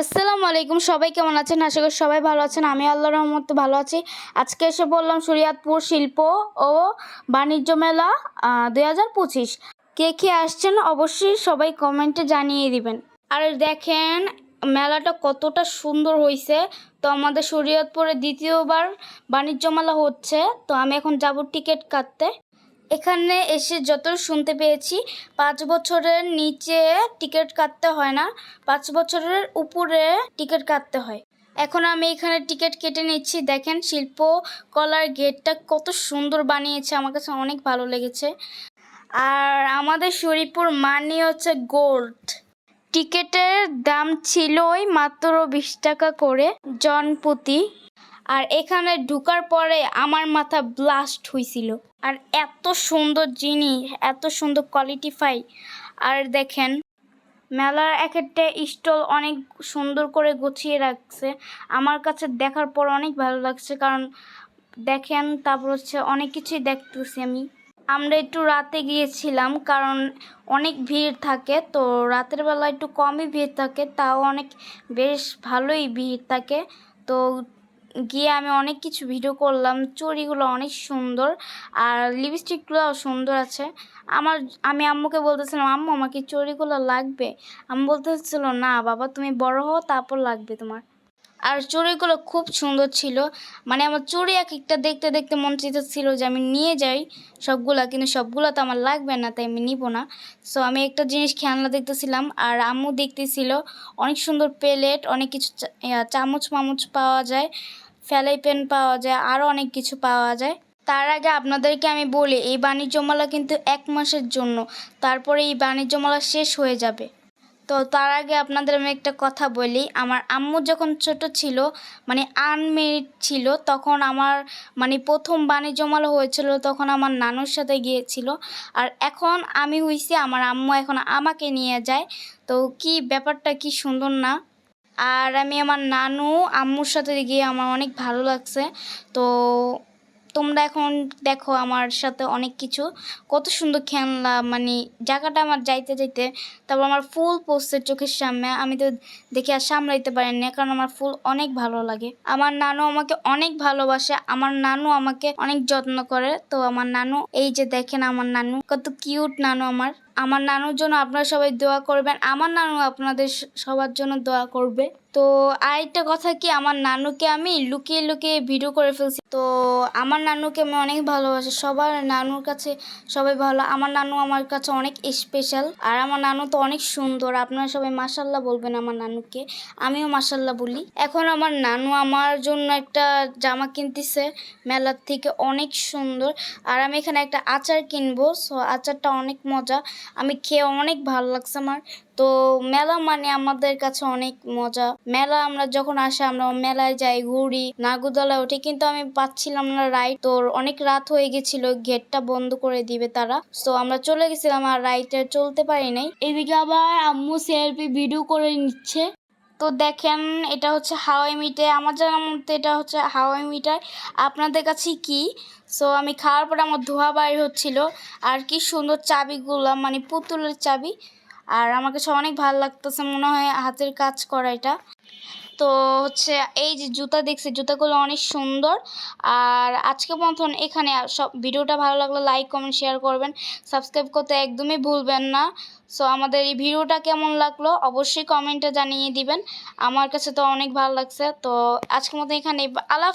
আসসালামু আলাইকুম, সবাই কেমন আছেন? আশা করি সবাই ভালো আছেন। আমি আল্লাহ রহমতে ভালো আছি। আজকে এসে বললাম শরিয়াতপুর শিল্প ও বাণিজ্য মেলা দুই হাজার পঁচিশ। কে কে আসছেন অবশ্যই সবাই কমেন্টে জানিয়ে দিবেন। আর দেখেন, মেলাটা কতটা সুন্দর হয়েছে তো আমাদের শরীয়তপুরে দ্বিতীয়বার বাণিজ্য মেলা হচ্ছে। তো আমি এখন যাব টিকিট কাটতে। এখানে এসে যত শুনতে পেয়েছি, পাঁচ বছরের নিচে টিকিট কাটতে হয় না, পাঁচ বছরের উপরে টিকিট কাটতে হয়। এখন আমি এখানে টিকিট কেটে নিচ্ছি। দেখেন শিল্প কলার গেটটা কত সুন্দর বানিয়েছে, আমার কাছে অনেক ভালো লেগেছে। আর আমাদের শরীরপুর মানি হচ্ছে গোল্ড। টিকিটের দাম ছিলই মাত্র বিশ টাকা করে জনপ্রতি আর এখানে ঢুকার পরে আমার মাথা ব্লাস্ট হয়েছিল আর এত সুন্দর জিনিস এত সুন্দর কোয়ালিটিফাই আর দেখেন, মেলার এক একটা স্টল অনেক সুন্দর করে গুছিয়ে রাখছে। আমার কাছে দেখার পর অনেক ভালো লাগছে কারণ দেখেন, তারপর হচ্ছে অনেক কিছুই দেখতেছি আমি। আমরা একটু রাতে গিয়েছিলাম কারণ অনেক ভিড় থাকে, তো রাতের বেলা একটু কমই ভিড় থাকে, তাও অনেক বেশ ভালোই ভিড় থাকে। তো গিয়ে আমি অনেক কিছু ভিডিও করলাম। চুড়িগুলো অনেক সুন্দর আর লিপস্টিকগুলোও সুন্দর আছে। আমার, আমি আম্মুকে বলতেছিলাম, আম্মু, আমাকে চুড়িগুলো লাগবে? আমি বলতেছিল, না, বাবা, তুমি বড় হও, তারপর লাগবে তোমার। আর চুড়িগুলো খুব সুন্দর ছিল। মানে আমার চুড়ি এক একটা দেখতে দেখতে মন ছিল যে আমি নিয়ে যাই সবগুলা, কিন্তু সবগুলো তো আমার লাগবে না, তাই আমি নিব না। সো আমি একটা জিনিস খেলনা দেখতেছিলাম আর আম্মু দেখতেছিল অনেক সুন্দর প্লেট, অনেক কিছু চামচ মামুচ পাওয়া যায়, ফ্যালাই পেন পাওয়া যায় আরও অনেক কিছু পাওয়া যায়। তার আগে আপনাদেরকে আমি বলি, এই বাণিজ্য মেলা কিন্তু এক মাসের জন্য, তারপরে এই বাণিজ্য মেলা শেষ হয়ে যাবে। তো তার আগে আপনাদের আমি একটা কথা বলি। আমার আম্মু যখন ছোট ছিল মানে আনমেরিড ছিল, তখন আমার মানে প্রথম বাণিজ্য মেলা হয়েছিল, তখন আমার নানুর সাথে গিয়েছিল। আর এখন আমি হইছি, আমার আম্মু এখন আমাকে নিয়ে যায়। তো কি ব্যাপারটা, কি সুন্দর না? আর আমি আমার নানু, আম্মুর সাথে গিয়ে আমার অনেক ভালো লাগছে। তো তোমরা এখন দেখো আমার সাথে অনেক কিছু। কত সুন্দর খেলনা মানে জায়গাটা আমার যাইতে যাইতে, তারপর আমার ফুল পোস্টের চোখের সামনে আমি তো দেখে আর সামলাইতে পারি না কারণ আমার ফুল অনেক ভালো লাগে। আমার নানু আমাকে অনেক ভালোবাসে, আমার নানু আমাকে অনেক যত্ন করে। তো আমার নানু, এই যে দেখেন আমার নানু, কত কিউট নানু আমার। আমার নানুর জন্য আপনারা সবাই দোয়া করবেন। আমার নানু আপনাদের সবার জন্য দোয়া করবে। তো আরেকটা কথা কি, আমার নানুকে আমি লুকিয়ে লুকিয়ে ভিডিও করে ফেলছি। তো আমার নানুকে আমি অনেক ভালোবাসি। সবার নানুর কাছে সবাই ভালো। আমার নানু আমার কাছে অনেক স্পেশাল আর আমার নানু তো অনেক সুন্দর। আপনারা সবাই মাসাল্লাহ বলবেন আমার নানুকে। আমিও মাসাল্লাহ বলি। এখন আমার নানু আমার জন্য একটা জামা কিনতেছে। মেলার থেকে অনেক সুন্দর। আর আমি এখানে একটা আচার কিনবো। সো আচারটা অনেক মজা। আমি খেয়ে অনেক ভালো লাগছে আমার। তো মেলা মানে আমাদের কাছে অনেক মজা। মেলা আমরা যখন আসে, আমরা মেলায় যাই, ঘুরি নাগুদলায় উঠি, কিন্তু আমি পাচ্ছিলাম না রাইট তো অনেক রাত হয়ে গেছিল, গেটটা বন্ধ করে দিবে তারা। তো আমরা চলে গেছিলাম আর রাইটে চলতে পারি নাই। এদিকে আবার আম্মু সেলফি ভিডিও করে নিচ্ছে। তো দেখেন, এটা হচ্ছে হাওয়াই মিঠাই আমার জানার মধ্যে এটা হচ্ছে হাওয়াই মিঠাই আপনাদের কাছে কি? সো আমি খাওয়ার পরে আমার ধোয়া বাইর হচ্ছিল। আর কি সুন্দর চাবিগুলো মানে পুতুলের চাবি। আর আমার কাছে অনেক ভালো লাগতেছে, মনে হয় হাতের কাজ করা এটা। তো হচ্ছে এই যে জুতা দেখছি, জুতাগুলো অনেক সুন্দর। আর আজকে মতন এখানে সব ভিডিওটা ভালো লাগলে লাইক কমেন্ট শেয়ার করবেন। সাবস্ক্রাইব করতে একদমই ভুলবেন না। সো আমাদের এই ভিডিওটা কেমন লাগল অবশ্যই কমেন্টে জানিয়ে দিবেন। আমার কাছে তো অনেক ভালো লাগছে। তো আজকের মতো এখানে আল্লাহ